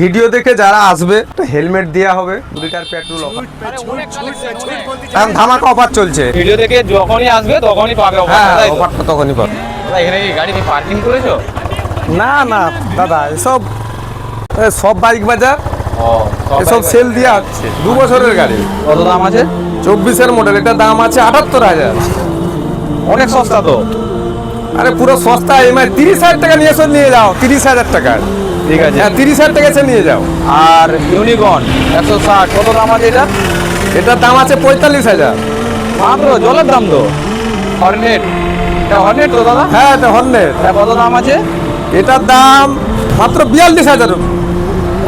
Video দেখে যারা আসবে একটা হেলমেট দেওয়া হবে দু লিটার পেট্রোল অফার। এখন ধামাকা অফার চলছে। ভিডিও দেখে যখনই আসবে তখনই পাবে হ্যাঁ অফারটা? তখনই পাবে। এখানে কি গাড়ি কি পার্কিং করেছ? না না দাদা এসব সব বাইক বাজার ও এসব সেল দেওয়া হচ্ছে দু বছরের গাড়ি। কত দাম আছে? চব্বিশের মডেল এটার দাম আছে আটাত্তর হাজার। অনেক সস্তা তো। আরে পুরো সস্তা এমআই তিরিশ হাজার টাকা নিয়ে এসে নিয়ে যাও তিরিশ হাজার টাকা ঠিক আছে। হ্যাঁ তিরিশ হাজার টাকা নিয়ে যাও। আর ইউনিকর্ন একশো ষাট কত দাম আছে এটা? এটার দাম আছে পঁয়তাল্লিশ হাজার। মাত্র জলের দাম তো। হর্নেট। এটা হর্নেট তো দাদা? হ্যাঁ এটা এটা কত দাম আছে? এটার দাম মাত্র বিয়াল্লিশ হাজার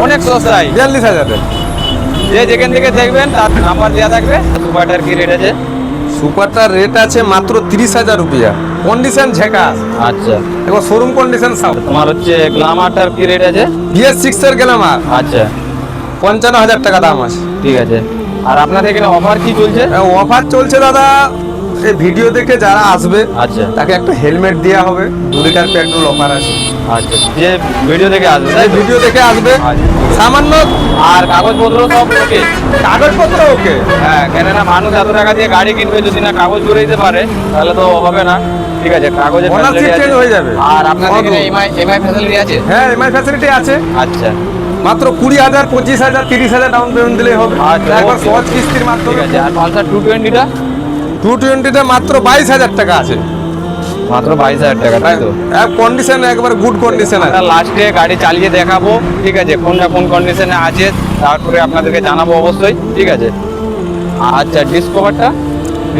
অনেক সস্তায়। বিয়াল্লিশ হাজারের। যে যেখান থেকে দেখবেন তার নাম্বার দেওয়া থাকবে। সুপারটার কি রেট আছে? সুপারটার রেট আছে মাত্র তিরিশ হাজার রুপিয়া। কন্ডিশন ঝেকা। আচ্ছা। দেখো শোরুম কন্ডিশন সব। তোমার হচ্ছে গ্লামারটার কি রেট আছে? বিএস সিক্স এর গ্ল্যামার আচ্ছা। পঞ্চান্ন হাজার টাকা দাম আছে। ঠিক আছে। আর আপনাদের এখানে অফার কি চলছে? অফার চলছে দাদা এই ভিডিও দেখে যারা আসবে আচ্ছা। তাকে একটা হেলমেট দেওয়া হবে। দু লিটার পেট্রোল অফার আছে। আচ্ছা যে ভিডিও দেখে আসবে। তাই ভিডিও দেখে আসবে। আচ্ছা। সামান্য আর কাগজপত্র সব ওকে? কাগজপত্র ওকে? হ্যাঁ কেননা মানুষ এত টাকা দিয়ে গাড়ি কিনবে যদি না কাগজ দিতে পারে তাহলে তো হবে না। ঠিক আছে কাগজের facility হয়ে যাবে। আর আপনাদের এখানে অটো। এমআই এমআই ফ্যাসিলিটি আছে? হ্যাঁ এমআই ফ্যাসিলিটি আছে। আচ্ছা। মাত্র কুড়ি হাজার পঁচিশ হাজার তিরিশ হাজার ডাউন পেমেন্ট দিলেই হবে। আচ্ছা, একবার সহজ কিস্তির মাধ্যমে। আছে আর পালসার টু? টোয়েন্টিটা টু টোয়েন্টিতে মাত্র বাইশ হাজার টাকা আছে। মাত্র বাইশ হাজার টাকা তাই তো? কন্ডিশন একবার গুড কন্ডিশন আছে। লাস্টে গাড়ি চালিয়ে দেখাবো ঠিক আছে? কোনটা কোন কন্ডিশনে আছে তারপরে আপনাদেরকে জানাব অবশ্যই ঠিক আছে? আচ্ছা ডিসকভারটা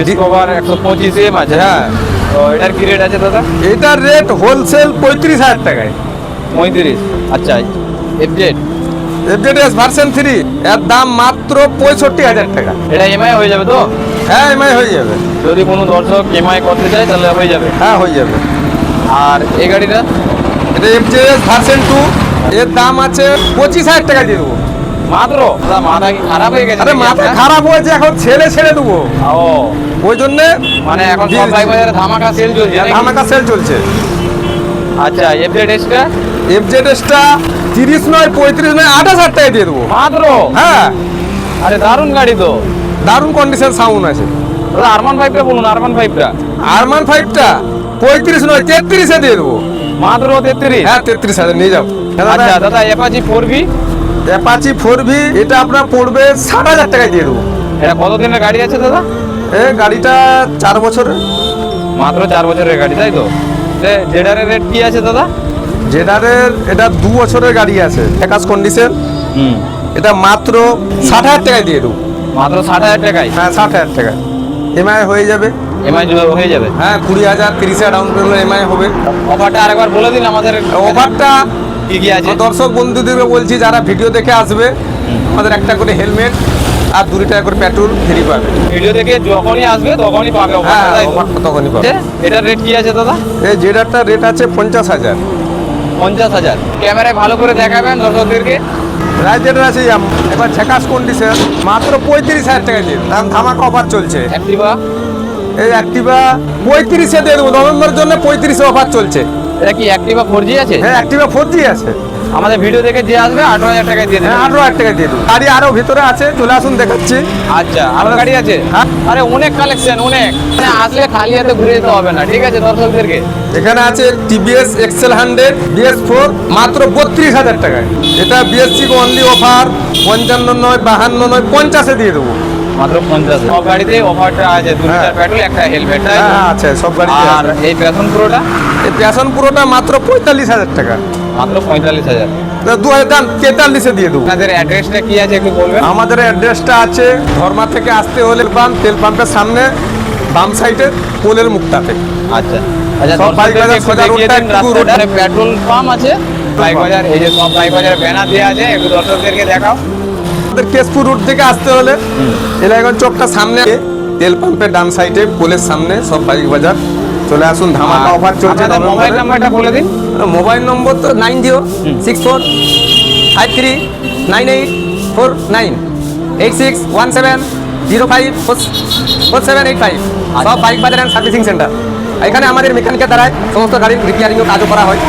ডিসকভার একশো পঁচিশ এম আছে হ্যাঁ? তো এটার কি রেট আছে দাদা? এটার রেট হোলসেল পঁয়ত্রিশ হাজার টাকায়। পঁয়ত্রিশ আচ্ছা এফজেড এফজেডএস ভার্সন থ্রি এর দাম মাত্র পঁয়ষট্টি হাজার টাকা। এটা এমআই হয়ে যাবে তো? হ্যাঁ এমআই হয়ে যাবে। যদি কোনো দর্শক এমআই করতে চায় তাহলে হয়ে যাবে। হ্যাঁ হয়ে যাবে। আর এই গাড়িটা? এটা এফজেডএস ভার্সন টু এর দাম আছে পঁচিশ হাজার টাকা দিয়ে দেবো। মাত্র? মাথা কি খারাপ হয়ে গেছে আরে মাথা খারাপ হয়েছে এখন ছেলে ছেড়ে দেবো। ও। ওই জন্যে মানে এখন সব বাজারে ধামাকা সেল চলছে নাকি? ধামাকা সেল চলছে। আচ্ছা এফজেড এসটা তিরিশ নয় পঁয়ত্রিশ নয় আঠাশ হাজার টাকা দিয়ে দেবো। মাত্র? হ্যাঁ। আরে দারুণ গাড়ি তো। দারুণ কন্ডিশন সাউন্ড আছে। আরমান ফাইভটা বলুন আরমান ফাইভটা আরমান ফাইভটা পঁয়ত্রিশ নয় তেত্রিশে দিয়ে দেবো। মাত্র তেত্রিশ? হ্যাঁ তেত্রিশ হাজার নিয়ে যাও। আচ্ছা দাদা। Apache four B Apache four V এটা আপনার পড়বে ষাট হাজার টাকায় দিয়ে দেবো। এটা কত দিনের গাড়ি আছে দাদা? এ গাড়িটা চার বছরের। মাত্র চার বছরের গাড়ি তাই তো? জেডারের রেট কি আছে দাদা? জেডারের এটা দু বছরের গাড়ি আছে একাশ কন্ডিশন এটা মাত্র ষাট হাজার টাকায় দিয়ে দেবো। মাত্র ষাট হাজার টাকায়? হ্যাঁ ষাট হাজার টাকা এমআই হয়ে যাবে। এমআই হয়ে যাবে। হ্যাঁ কুড়ি হাজার তিরিশ হাজার ডাউন পেমেন্ট এমআই হবে। অফারটা আরেকবার বলে দিন আমাদের। অফারটা কি কি আছে? দর্শক বন্ধুদেরকে বলছি যারা ভিডিও দেখে আসবে আমাদের একটা করে হেলমেট আর দু টাকা করে পেট্রোল ফ্রি পাবে। ভিডিও দেখে যখনই আসবে তখনই পাবে হ্যাঁ তখনই পাবে। এটার রেট কি আছে দাদা? এই জেডারটা রেট আছে পঞ্চাশ হাজার। পঞ্চাশ হাজার। ক্যামেরায় ভালো করে দেখাবেন দর্শকদেরকে। রাইজের আছে এবার ঝাকাস কন্ডিশন মাত্র পঁয়ত্রিশ হাজার টাকা দিয়ে। দাম ধামাকা অফার চলছে। অ্যাক্টিভা এই অ্যাক্টিভা পঁয়ত্রিশে দিয়ে দেবো। নভেম্বরের জন্য পঁয়ত্রিশে অফার চলছে। এটা কি অ্যাক্টিভা ফোর জি আছে? হ্যাঁ অ্যাক্টিভা ফোর জি আছে। আমাদের ভিডিও দেখে যে আসবে আঠারো হাজার টাকায় দিয়ে দেবে। দেবেন আঠারো হাজার টাকা দিয়ে দেবো। গাড়ি আরও ভিতরে আছে চলে আসুন দেখাচ্ছি। আচ্ছা আরও গাড়ি আছে? হ্যাঁ। আরে অনেক কালেকশন অনেক। মানে আসলে খালি হাতে ঘুরে যেতে হবে না ঠিক আছে দর্শকদেরকে? এখানে আছে TVS XL hundred BS four মাত্র বত্রিশ হাজার টাকায়। এটা বিএসসি অনলি অফার পঞ্চান্ন নয় বাহান্ন নয় পঞ্চাশে দিয়ে দেবো। মাত্র পঞ্চাশ সব গাড়িতে অফারটা আছে দু হ্যাঁ। লিটার পেট্রোল একটা হেলমেট হ্যাঁ আছে সব গাড়ি আর এই প্যাশন প্রোটা? এই প্যাশন পুরোটা মাত্র পঁয়তাল্লিশ হাজার টাকা। মাত্র পঁয়তাল্লিশ হাজার। তা দু হাজার দাম তেতাল্লিশে দিয়ে দেবো। আপনাদের অ্যাড্রেসটা কি আছে একটু বলবেন? আমাদের অ্যাড্রেসটা আছে ধর্মা থেকে আসতে হলে পাম্প তেল পাম্পের সামনে বাম সাইডে পোলের মুখটাতে আচ্ছা। আচ্ছা পেট্রোল পাম্প আছে এই যে সব ব্যানার দেওয়া আছে একটু দর্শকদেরকে দেখাও। আমাদের কেশপুর রোড থেকে আসতে হলে চকটা সামনে তেল পাম্পের ডান সাইডে পোলের সামনে সব বাইক বাজার। চলে আসুন ধামাকা অফার চলছে মোবাইল নাম্বারটা বলে দিন। মোবাইল নম্বর তো nine zero six four five three nine eight four nine eight six one seven zero five four seven eight five সব বাইক বাজার অ্যান্ড সার্ভিসিং সেন্টার এখানে আমাদের মেকানিকের দ্বারাই সমস্ত গাড়ির রিপেয়ারিংও কাজও করা হয়।